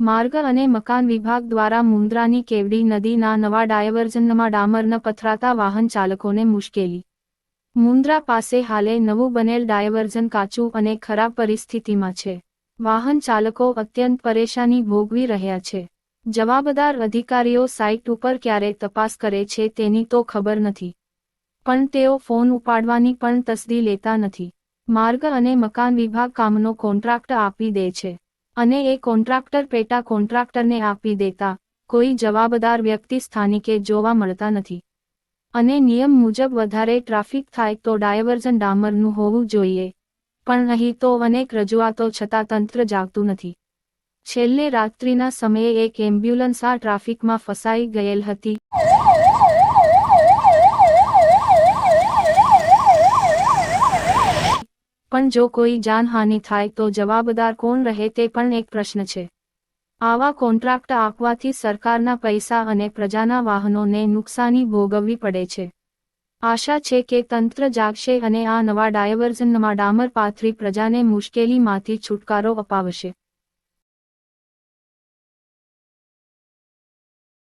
માર્ગ અને મકાન વિભાગ દ્વારા મુન્દ્રાની કેવડી નદીના નવા ડાયવર્ઝનમાં ડામરન પથરાતા વાહન ચાલકોને મુશ્કેલી. મુન્દ્રા પાસે હાલે નવું બનેલ ડાયવર્ઝન કાચું અને ખરાબ પરિસ્થિતિમાં છે. વાહન ચાલકો અત્યંત પરેશાની ભોગવી રહ્યા છે. જવાબદાર અધિકારીઓ સાઇટ ઉપર ક્યારે તપાસ કરે છે તેની તો ખબર નથી. પણ તેઓ ફોન ઉપાડવાની પણ તસદી લેતા નથી. માર્ગ અને મકાન વિભાગ કામનો કોન્ટ્રાક્ટ આપી દે છે. અને એ કોન્ટ્રાક્ટર પેટા કોન્ટ્રાક્ટરને આપી દેતા કોઈ જવાબદાર વ્યક્તિ સ્થાનિકે જોવા મળતા નથી. અને નિયમ મુજબ વધારે ટ્રાફિક થાય તો ડાયવર્ઝન ડામરનું હોવું જોઈએ. પણ અહીં તો અનેક રજૂઆતો છતાં તંત્ર જાગતું નથી. છેલ્લે રાત્રિના સમયે એક એમ્બ્યુલન્સ આ ટ્રાફિકમાં ફસાઈ ગયેલ હતી. પણ જો કોઈ જાનહાનિ થાય તો જવાબદાર કોણ રહે તે પણ એક પ્રશ્ન છે. આવા કોન્ટ્રાક્ટ આપવાથી સરકારના પૈસા અને પ્રજાના વાહનોને નુકસાની ભોગવવી પડે છે. આશા છે કે તંત્ર જાગશે અને આ નવા ડાયવર્ઝનમાં ડામર પાથરી પ્રજાને મુશ્કેલીમાંથી છુટકારો અપાવશે.